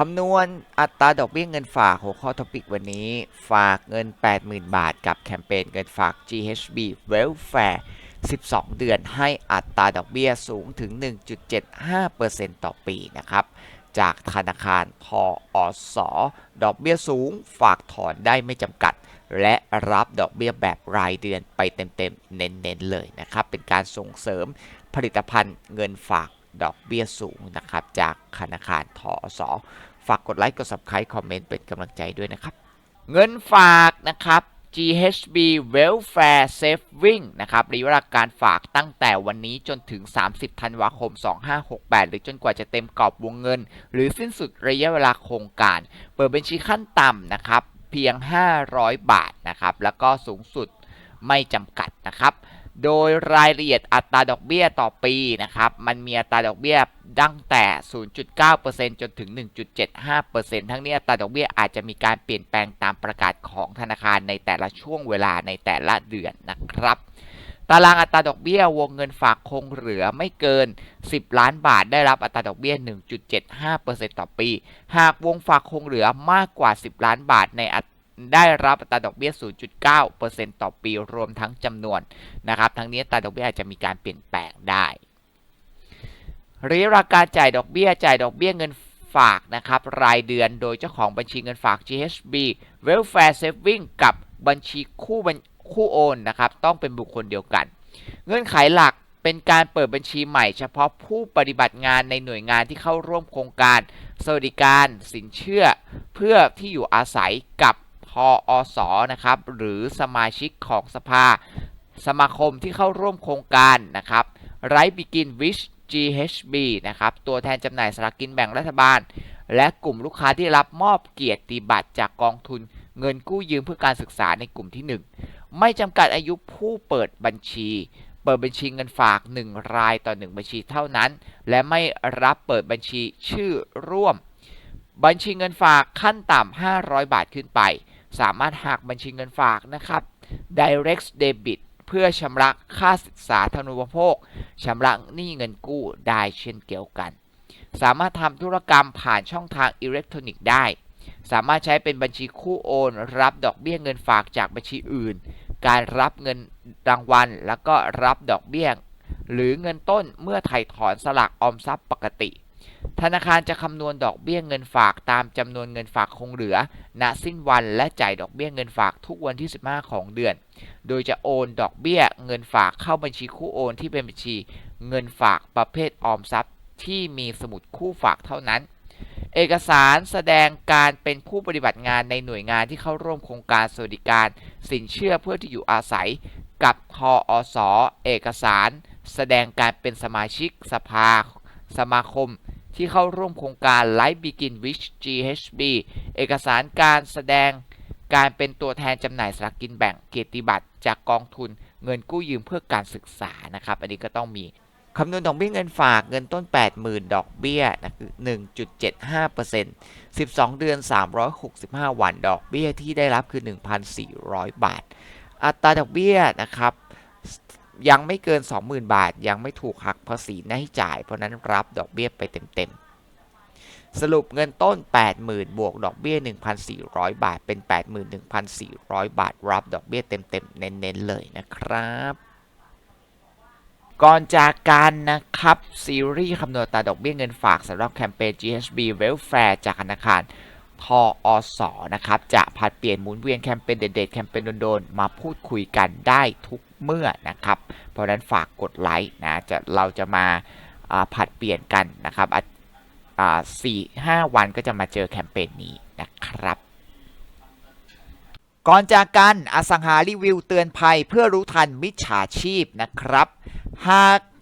คำนวณอัตราดอกเบี้ยเงินฝากหัวข้อทอปิกวันนี้ ฝากเงิน 80,000 บาท กับแคมเปญเงินฝาก GHB Welfare 12 เดือนให้อัตราดอกเบี้ยสูงถึง 1.75%ต่อปีนะครับ จากธนาคารทออสดอกเบี้ยสูง ฝากถอนได้ไม่จำกัด และรับดอกเบี้ยแบบรายเดือนไปเต็มๆ เน้นๆ เลยนะครับ เป็นการส่งเสริมผลิตภัณฑ์เงินฝาก ดอกเบี้ยสูงนะครับ จากธนาคารทอสฝากกดไลค์กด subscribe คอมเมนต์เป็นกำลังใจด้วยนะครับ เงินฝากนะครับ GHB Welfare Saving นะครับระยะเวลาการฝากตั้งแต่วันนี้จนถึง 30 ธันวาคม 2568 หรือจนกว่าจะเต็มกรอบวงเงิน หรือสิ้นสุดระยะเวลาโครงการ เปิดบัญชีขั้นต่ำนะครับ เพียง 500 บาทนะครับ แล้วก็สูงสุดไม่จำกัดนะครับ โดยรายละเอียดอัตราดอกเบี้ยต่อปีนะครับ มันมีอัตราดอกเบี้ยตั้งแต่ 0.9%จนถึง 1.75%ทั้งนี้อัตราดอกเบี้ยอาจจะมีการเปลี่ยนแปลงตามประกาศของธนาคารในแต่ละช่วงเวลาในแต่ละเดือนนะครับ ตารางอัตราดอกเบี้ยวงเงินฝากคงเหลือไม่เกิน 10 ล้านบาทได้รับอัตราดอกเบี้ย 1.75%ต่อปี หากวงฝากคงเหลือมากกว่า 10 ล้านบาทในอัต ได้รับอัตราดอกเบี้ย 0.9%ต่อปีรวมทั้งจำนวนนะครับ ทั้งนี้อัตราดอกเบี้ยอาจจะมีการเปลี่ยนแปลงได้ระยะเวลาการจ่ายดอกเบี้ยจ่ายดอกเบี้ยเงินฝากนะครับรายเดือนโดยเจ้าของบัญชีเงินฝาก GHB Welfare Saving กับบัญชีคู่คู่โอนนะครับต้องเป็นบุคคลเดียวกัน เงื่อนไขหลักเป็นการเปิดบัญชีใหม่เฉพาะผู้ปฏิบัติงานในหน่วยงานที่เข้าร่วมโครงการ สวัสดิการสินเชื่อ เพื่อที่อยู่อาศัยกับ ออสนะครับ หรือสมาชิกของสภา สมาคมที่เข้าร่วมโครงการนะครับไรบิกินวิช GHB นะครับ ตัวแทนจำหน่ายสลากกินแบ่งรัฐบาล และกลุ่มลูกค้าที่รับมอบเกียรติบัตรจากกองทุนเงินกู้ยืมเพื่อการศึกษาในกลุ่มที่ 1 ไม่จำกัดอายุผู้เปิดบัญชี เปิดบัญชีเงินฝาก 1 รายต่อ 1 บัญชีเท่านั้น และไม่รับเปิดบัญชีชื่อร่วม บัญชีเงินฝากขั้นต่ำ500 บาทขึ้นไป สามารถหักบัญชีเงินฝากนะครับ direct debit เพื่อชำระค่าศึกษาธนุปโภคชำระหนี้เงินกู้ได้เช่นเดียวกัน สามารถทำธุรกรรมผ่านช่องทางอิเล็กทรอนิกส์ได้ สามารถใช้เป็นบัญชีคู่โอน รับดอกเบี้ยเงินฝากจากบัญชีอื่น การรับเงินรางวัล แล้วก็รับดอกเบี้ยหรือเงินต้นเมื่อไถ่ถอนสลากออมทรัพย์ปกติ ธนาคารจะคำนวณดอกเบี้ยเงินฝากตามจำนวนเงินฝากคงเหลือ ณ สิ้นวันและจ่ายดอกเบี้ยเงินฝากทุกวันที่ 15 ของเดือน โดยจะโอนดอกเบี้ยเงินฝากเข้าบัญชีคู่โอนที่เป็นบัญชี เงินฝากประเภทออมทรัพย์ ที่มีสมุดคู่ฝากเท่านั้น เอกสารแสดงการเป็นผู้ปฏิบัติงานในหน่วยงานที่เข้าร่วมโครงการสวัสดิการ สินเชื่อเพื่อที่อยู่อาศัย กับทออสเอกสาร แสดงการเป็นสมาชิกสภา สมาคม ที่เข้าร่วมโครงการ Life Begin with GHB เอกสารการแสดงการเป็นตัวแทนจำหน่ายสลากกินแบ่งเกียรติบัตรจากกองทุนเงินกู้ยืมเพื่อการศึกษานะครับ อันนี้ก็ต้องมีคำนวณดอกเบี้ยเงินฝากเงินต้น 80,000 ดอกเบี้ย 1.75% 12 เดือน 365 วัน ดอกเบี้ยที่ได้รับคือ 1,400 บาท อัตราดอกเบี้ยนะครับ ยังไม่เกิน 20,000 บาท ยังไม่ถูกหักภาษีหน้าที่จ่าย เพราะนั้นรับดอกเบี้ยไปเต็มๆ สรุปเงินต้น 80,000 บวกดอกเบี้ย 1,400 บาท เป็น 81,400 บาท รับดอกเบี้ยเต็มๆ เน้นๆ เลยนะครับ ก่อนจากการนะครับ ซีรีส์คำนวณตาดอกเบี้ยเงินฝากสำหรับแคมเปญ GHB Welfare จากธนาคารทออสนะครับ จะผัดเปลี่ยนหมุนเวียนแคมเปญเด็ดๆแคมเปญโดนๆมาพูดคุยกันได้ทุก เมื่อนะครับ เพราะฉะนั้นฝากกดไลค์นะจะเราจะมาผัดเปลี่ยนกันนะครับอ่าสี่ห้าวันก็จะมาเจอแคมเปญนี้นะครับก่อนจากกันอสังหารีวิวเตือนภัยเพื่อรู้ทันมิจฉาชีพนะครับ หาก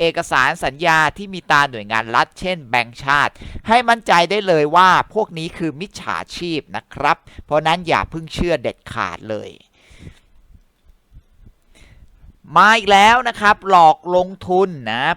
เอกสารสัญญาที่มีตาหน่วยงานรัฐ เช่นแบงก์ชาติ ให้มั่นใจได้เลยว่าพวกนี้คือมิจฉาชีพนะครับ เพราะนั้นอย่าเพิ่งเชื่อเด็ดขาดเลยมาอีกแล้วนะครับ หลอกลงทุนนะครับ